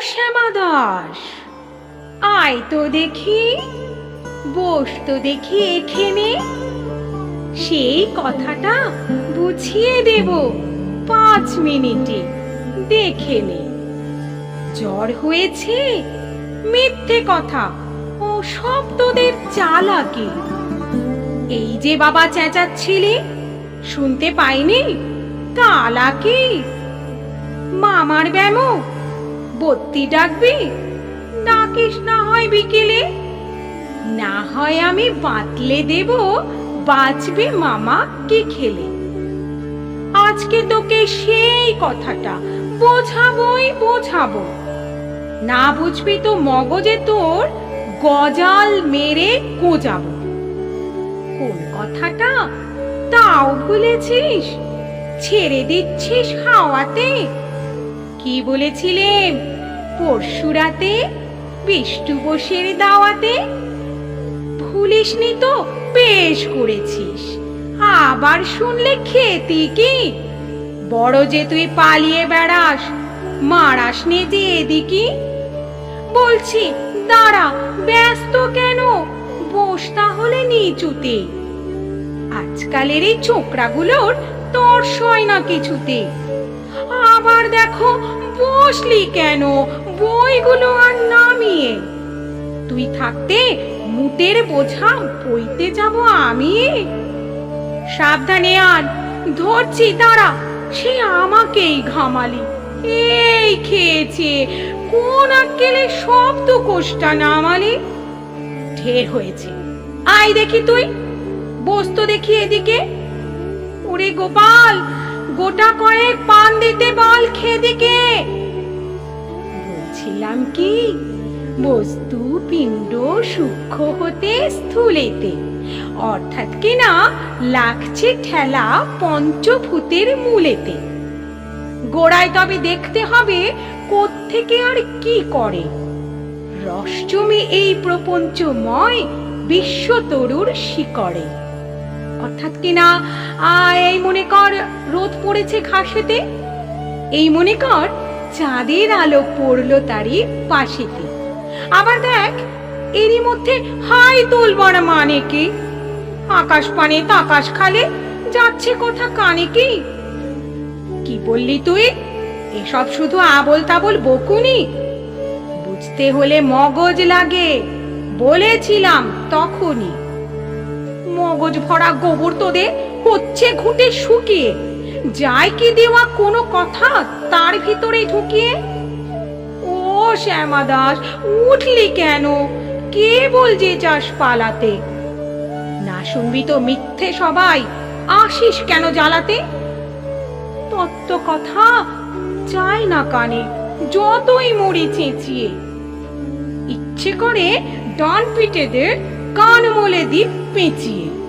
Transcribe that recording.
শ্যামা দাস। আয় তো দেখি, বস তো দেখি এখানে। সেই কথাটা বুঝিয়ে দেব পাঁচ মিনিটে, দেখে নে। জ্বর হয়েছে, মিথ্যে কথা ও সব তোদের চালাকি। এই যে বাবা চেঁচাচ্ছিলি, শুনতে পাইনি? কালাকি মামার ব্যামো বত্তি ডাকবি? ডাকিস না হয় বিকেলে। না হয় আমি বাতলে দেব বাঁচবে মামা কি খেলে। আজকে তোকে সেই কথাটা বোঝাবই বোঝাবো। না বুঝবি তো মগজে তোর গজাল মেরে কোজাবো। কোন কথাটা? তাও ভুলেছিস? ছেড়ে দিচ্ছিস হাওয়াতে কি বলেছিলেন? পরশু রাতে বিষ্টু বসের দাওয়াতে? ভুলিসনি তো, বেশ করেছিস। আবার শুনলে খেতি কি? বড় যে তুই পালিয়ে বেড়াস, মারাস নে যে এদিকে। বলছি, দাঁড়া, ব্যস্ত কেন? বস তাহলে নিচুতে। আজকালের এই ছোকরাগুলোর তর্স হয় না কিছুতে। আবার দেখো বসলি কেন? বইগুলো আর নামিয়ে। তুই থাকতে মুটের বোঝা বইতে যাব আমি? সাবধানে আর ধরছি দাঁড়া সে আমাকেই ঘামালি। এই খেয়েছে, কোন আক্কেলে তো কোষ্টা নামালি? ঢের হয়েছে। আয় দেখি তুই, বসতো দেখি এদিকে। ওরে গোপাল গোটা কয়েক পান দিতে বল খেদিকে। বলছিলাম কি, বস্তু, পিণ্ড, সূক্ষ্ম হতে স্থূলেতে। অর্থাৎ কিনা লাগছে ঠেলা পঞ্চভূতের মূলেতে। গোড়ায় তবে দেখতে হবে কোত্থেকে আর কি করে। রসজমে এই প্রপঞ্চময় বিশ্বতরুর শিকড়ে। অর্থাৎ কিনা এই মনে কর রোদ পড়েছে ঘাসেতে এই মনে কর চাঁদের আলো পড়ল তারই পাশেতে। আবার দেখ, এরই মধ্যে হাই তোল বড় মানে কি? আকাশ পানে তাকাশ খালে যাচ্ছে কথা কানে কি? কি বললি তুই? এসব শুধু আবল তাবল বকুনি। বুঝতে হলে মগজ লাগে, বলেছিলাম তখনই। মগজ ভরা গোবর তোদের হচ্ছে ঘুটে শুকিয়ে। যায় কি দেওয়া কোনো কথা তার ভিতরে ঢুকিয়ে? ও শ্যামা দাস উঠলি কেন? কে বল যে চাস পালাতে? না শুনবি তো মিথ্যে সবাই, আসিস কেন জ্বালাতে? তত্ত্ব কথা চাই না কানে, যতই মরি চেঁচিয়ে। ইচ্ছে করে ডান পিঠেদের কান মোলে দি পেঁচিয়ে।